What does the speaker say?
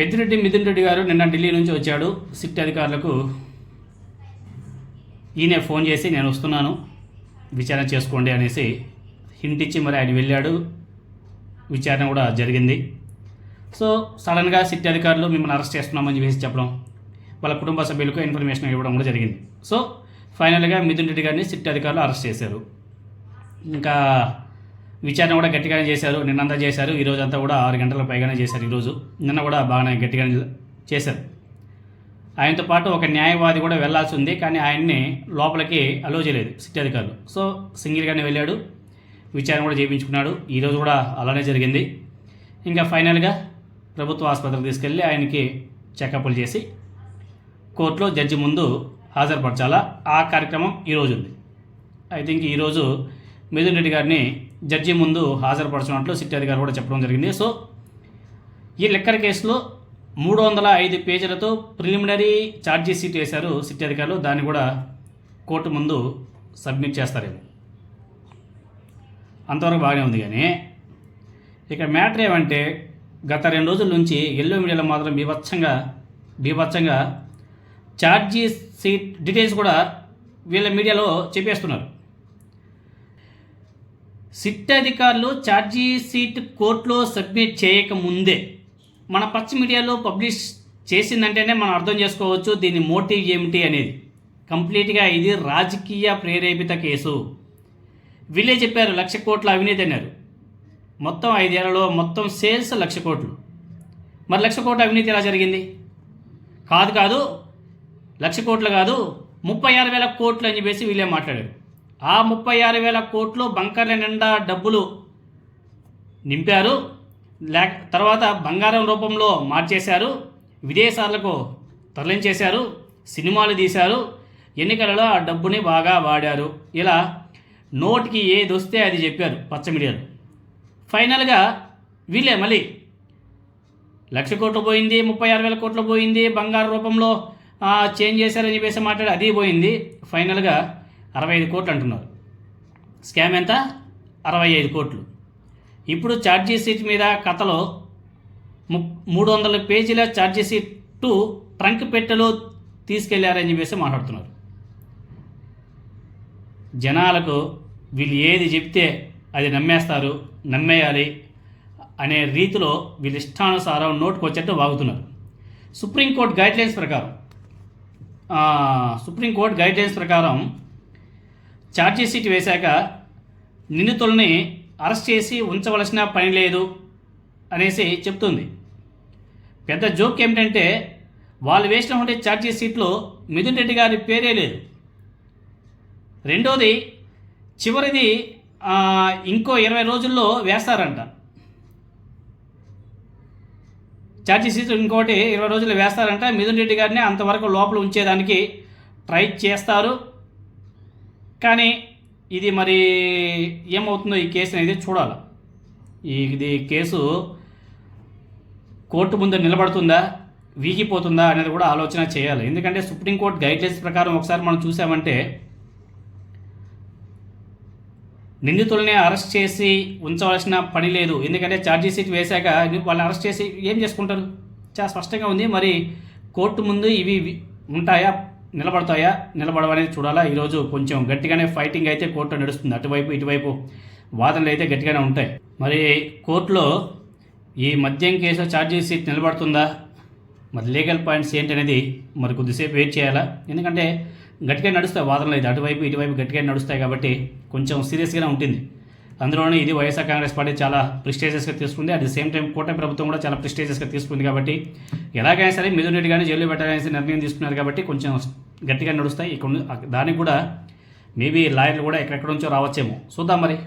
పెద్దిరెడ్డి మిథున్ రెడ్డి గారు నిన్న ఢిల్లీ నుంచి వచ్చాడు. సిట్ అధికారులకు ఈయన ఫోన్ చేసి నేను వస్తున్నాను విచారణ చేసుకోండి అనేసి హింట్ ఇచ్చి మరి ఆయన వెళ్ళాడు. విచారణ కూడా జరిగింది. సో సడన్గా సిట్ అధికారులు మిమ్మల్ని అరెస్ట్ చేస్తున్నామని చెప్పేసి చెప్పడం వాళ్ళ కుటుంబ సభ్యులకు ఇన్ఫర్మేషన్ ఇవ్వడం కూడా జరిగింది. సో ఫైనల్గా మిథున్ రెడ్డి గారిని సిట్ అధికారులు అరెస్ట్ చేశారు. ఇంకా విచారణ కూడా గట్టిగానే చేశారు. నిన్నంతా చేశారు. ఈ రోజు అంతా కూడా ఆరు గంటల పైగానే చేశారు. ఈరోజు నిన్న కూడా బాగానే గట్టిగానే చేశారు. ఆయనతో పాటు ఒక న్యాయవాది కూడా వెళ్ళాల్సి ఉంది. కానీ ఆయన్ని లోపలికి అలో చేయలేదు సిటీ అధికారులు. సో సింగిల్గానే వెళ్ళాడు. విచారణ కూడా చేయించుకున్నాడు. ఈరోజు కూడా అలానే జరిగింది. ఇంకా ఫైనల్గా ప్రభుత్వ ఆసుపత్రికి తీసుకెళ్ళి ఆయనకి చెకప్లు చేసి కోర్టులో జడ్జి ముందు హాజరుపరచాలా? ఆ కార్యక్రమం ఈరోజు ఉంది. ఐ థింక్ ఈరోజు మిథున్ రెడ్డి గారిని జడ్జి ముందు హాజరుపరచినట్లు సిట్ అధికారి కూడా చెప్పడం జరిగింది. సో ఈ లెక్కర్ కేసులో మూడు వందల ఐదు పేజీలతో ప్రిలిమినరీ ఛార్జీ షీట్ వేశారు సిట్ అధికారులు. దాన్ని కూడా కోర్టు ముందు సబ్మిట్ చేస్తారేమో. అంతవరకు బాగానే ఉంది కానీ ఇక మ్యాటర్ ఏమంటే గత రెండు రోజుల నుంచి ఎల్లో మీడియాలో మాత్రం బీభత్సంగా బీభత్సంగా ఛార్జీ సీట్ డీటెయిల్స్ కూడా వీళ్ళ మీడియాలో చెప్పేస్తున్నారు. సిట్ అధికారులు ఛార్జీ సీట్ కోర్టులో సబ్మిట్ చేయకముందే మన పచ్చ మీడియాలో పబ్లిష్ చేసిందంటేనే మనం అర్థం చేసుకోవచ్చు దీని మోటివ్ ఏమిటి అనేది. కంప్లీట్గా ఇది రాజకీయ ప్రేరేపిత కేసు. వీళ్ళే చెప్పారు లక్ష కోట్ల అవినీతి అన్నారు. మొత్తం ఐదేళ్ళలో మొత్తం సేల్స్ లక్ష కోట్లు. మరి లక్ష కోట్ల అవినీతి ఎలా జరిగింది? కాదు కాదు లక్ష కోట్లు కాదు ముప్పై ఆరు వేల కోట్లు అని చెప్పేసి వీళ్ళే మాట్లాడారు. ఆ ముప్పై ఆరు వేల కోట్లు బంకర్ల నిండా డబ్బులు నింపారు. లేక తర్వాత బంగారం రూపంలో మార్చేశారు. విదేశాలకు తరలించేశారు. సినిమాలు తీశారు. ఎన్నికలలో ఆ డబ్బుని బాగా వాడారు. ఇలా నోటికి ఏది వస్తే అది చెప్పారు పచ్చ మీడియాలో. ఫైనల్గా వీళ్ళే మళ్ళీ లక్ష కోట్లు పోయింది ముప్పై ఆరు వేల కోట్లు పోయింది బంగారు రూపంలో చేంజ్ చేశారని చెప్పేసి మాట్లాడి అది పోయింది. ఫైనల్గా అరవై ఐదు కోట్లు అంటున్నారు. స్కామ్ ఎంత? అరవై ఐదు కోట్లు. ఇప్పుడు ఛార్జీషీట్ మీద కథలో ము మూడు వందల పేజీల ఛార్జీషీట్ టు ట్రంక్ పెట్టెలో తీసుకెళ్ళారని చెప్పేసి మాట్లాడుతున్నారు. జనాలకు వీళ్ళు ఏది చెప్తే అది నమ్మేస్తారు నమ్మేయాలి అనే రీతిలో వీళ్ళ ఇష్టానుసారం నోటుకు వచ్చేట్టు వాగుతున్నారు. సుప్రీంకోర్టు గైడ్లైన్స్ ప్రకారం సుప్రీంకోర్టు గైడ్లైన్స్ ప్రకారం ఛార్జీషీట్ వేశాక నిందితుల్ని అరెస్ట్ చేసి ఉంచవలసిన పని లేదు అనేసి చెప్తుంది. పెద్ద జోక్ ఏమిటంటే వాళ్ళు వేసినటువంటి ఛార్జీ సీట్లో మిథున్ రెడ్డి గారి పేరే లేదు. రెండోది చివరిది ఇంకో ఇరవై రోజుల్లో వేస్తారంట. ఛార్జీ షీట్ ఇంకోటి ఇరవై రోజులు వేస్తారంట. మిథున్ రెడ్డి గారిని అంతవరకు లోపల ఉంచేదానికి ట్రై చేస్తారు. కానీ ఇది మరి ఏమవుతుందో ఈ కేసు అనేది చూడాలి. ఈ- ఇది కేసు కోర్టు ముందు నిలబడుతుందా వీగిపోతుందా అనేది కూడా ఆలోచన చేయాలి. ఎందుకంటే సుప్రీంకోర్టు గైడ్లైన్స్ ప్రకారం ఒకసారి మనం చూసామంటే నిందితుల్ని అరెస్ట్ చేసి ఉంచవలసిన పని లేదు. ఎందుకంటే ఛార్జీ షీట్ వేశాక వాళ్ళని అరెస్ట్ చేసి ఏం చేసుకుంటారు? చాలా స్పష్టంగా ఉంది. మరి కోర్టు ముందు ఇవి ఉంటాయా? నిలబడతాయా? నిలబడవనేది చూడాలా? ఈరోజు కొంచెం గట్టిగానే ఫైటింగ్ అయితే కోర్టులో నడుస్తుంది. అటువైపు ఇటువైపు వాదనలు అయితే గట్టిగానే ఉంటాయి. మరి కోర్టులో ఈ మద్యం కేసు ఛార్జీ షీట్ నిలబడుతుందా? మరి లీగల్ పాయింట్స్ ఏంటనేది మరి కొద్దిసేపు వెయిట్ చేయాలా? ఎందుకంటే గట్టిగా నడుస్తాయి వాదనలు అయితే. అటువైపు ఇటువైపు గట్టిగా నడుస్తాయి కాబట్టి కొంచెం సీరియస్గానే ఉంటుంది. అందులోనే ఇది వైఎస్ఆర్ కాంగ్రెస్ పార్టీ చాలా ప్రిస్టేజియస్గా తీసుకుంది. అట్ ది సేమ్ టైం కూటమి ప్రభుత్వం కూడా చాలా ప్రిస్టేజియస్గా తీసుకుంది కాబట్టి ఎలాగైనా సరే మిథున్ రెడ్డి కానీ జైల్లో పెట్టాలనేసి నిర్ణయం తీసుకున్నారు కాబట్టి కొంచెం గట్టిగా నడుస్తాయి. ఇక్కడ దానికి కూడా మేబీ లాయర్లు కూడా ఎక్కడెక్కడ నుంచో రావచ్చేమో. చూద్దాం మరి.